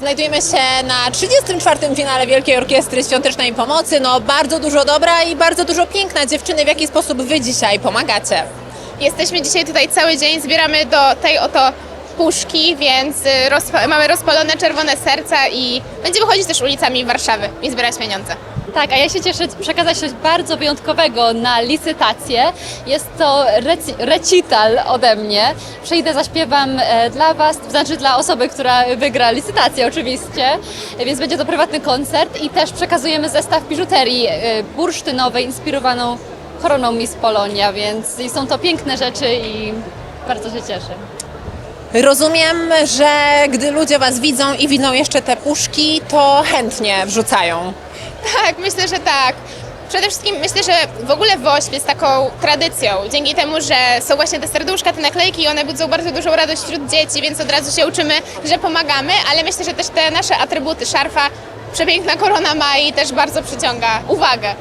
Znajdujemy się na 34. finale Wielkiej Orkiestry Świątecznej Pomocy. No bardzo dużo dobra i bardzo dużo piękna. Dziewczyny, w jaki sposób Wy dzisiaj pomagacie? Jesteśmy dzisiaj tutaj cały dzień, zbieramy do tej oto puszki, więc y, rozpa- mamy rozpalone czerwone serca i będziemy chodzić też ulicami Warszawy i zbierać pieniądze. Tak, a ja się cieszę przekazać coś bardzo wyjątkowego na licytację. Jest to reci- recital ode mnie. Przyjdę, zaśpiewam e, dla Was, znaczy dla osoby, która wygra licytację oczywiście, więc będzie to prywatny koncert i też przekazujemy zestaw biżuterii e, bursztynowej inspirowaną koroną Miss Polonia, więc są to piękne rzeczy i bardzo się cieszę. Rozumiem, że gdy ludzie Was widzą i widzą jeszcze te puszki, to chętnie wrzucają. Tak, myślę, że tak. Przede wszystkim myślę, że w ogóle WOŚP jest taką tradycją, dzięki temu, że są właśnie te serduszka, te naklejki i one budzą bardzo dużą radość wśród dzieci, więc od razu się uczymy, że pomagamy, ale myślę, że też te nasze atrybuty, szarfa, przepiękna korona Mai też bardzo przyciąga uwagę.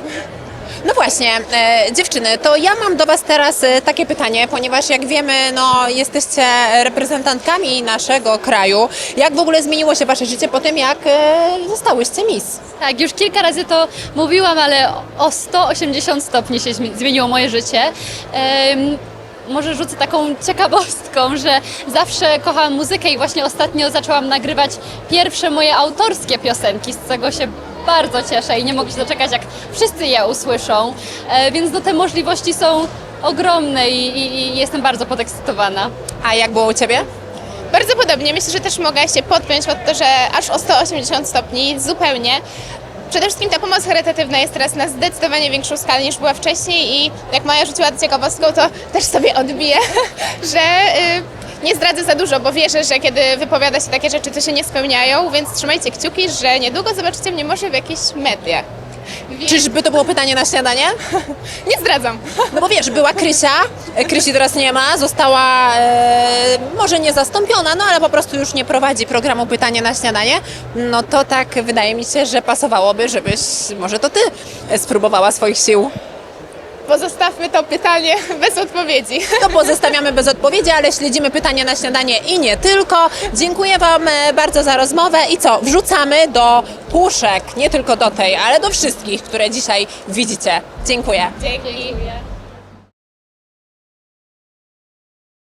No właśnie, e, dziewczyny, to ja mam do Was teraz e, takie pytanie, ponieważ jak wiemy, no jesteście reprezentantkami naszego kraju. Jak w ogóle zmieniło się Wasze życie po tym, jak e, zostałyście Miss? Tak, już kilka razy to mówiłam, ale o 180 stopni się zmi- zmieniło moje życie. Może rzucę taką ciekawostką, że zawsze kochałam muzykę i właśnie ostatnio zaczęłam nagrywać pierwsze moje autorskie piosenki, z czego się bardzo cieszę i nie mogę się doczekać, jak wszyscy je usłyszą. E, więc no, te możliwości są ogromne i, i, i jestem bardzo podekscytowana. A jak było u Ciebie? Bardzo podobnie. Myślę, że też mogę się podpiąć pod to, że aż o 180 stopni zupełnie. Przede wszystkim ta pomoc charytatywna jest teraz na zdecydowanie większą skalę niż była wcześniej i jak Maja rzuciła tę ciekawostką, to też sobie odbiję, że nie zdradzę za dużo, bo wierzę, że kiedy wypowiada się takie rzeczy, to się nie spełniają, więc trzymajcie kciuki, że niedługo zobaczycie mnie może w jakichś mediach. Więc Czyżby to było pytanie na śniadanie? nie zdradzam. No bo wiesz, była Krysia, Krysi teraz nie ma, została e, może nie zastąpiona, no ale po prostu już nie prowadzi programu Pytanie na śniadanie. No to tak wydaje mi się, że pasowałoby, żebyś może to Ty e, spróbowała swoich sił. Pozostawmy to pytanie bez odpowiedzi. To pozostawiamy bez odpowiedzi, ale śledzimy pytania na śniadanie i nie tylko. Dziękuję Wam e, bardzo za rozmowę i co? Wrzucamy do puszek, nie tylko do tej, ale do wszystkich, które dzisiaj widzicie. Dziękuję. Dzięki.